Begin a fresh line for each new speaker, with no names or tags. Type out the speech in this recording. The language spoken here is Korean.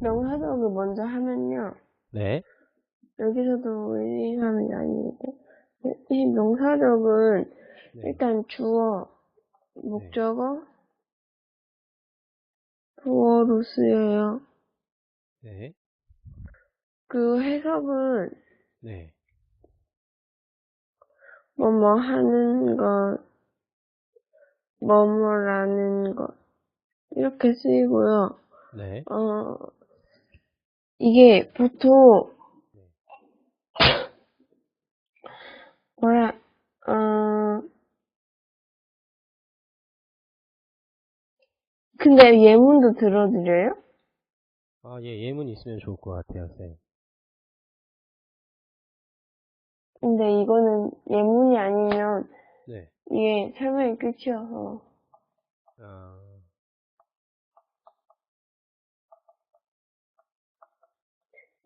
명사적을 먼저 하면요.
네.
여기서도 의미하는 게 아니고 이 명사적은
네.
일단 주어, 목적어, 보어로 쓰여요.
네.
그 해석은
네.
뭐뭐 하는 것, 뭐뭐라는 것 이렇게 쓰이고요.
네.
어, 이게 보통 뭐라 어 근데 예문도 들어드려요?
아, 예, 예문이 있으면 좋을 것 같아요, 쌤.
근데 이거는 예문이 아니면
네.
이게 설명이 끝이어서
아,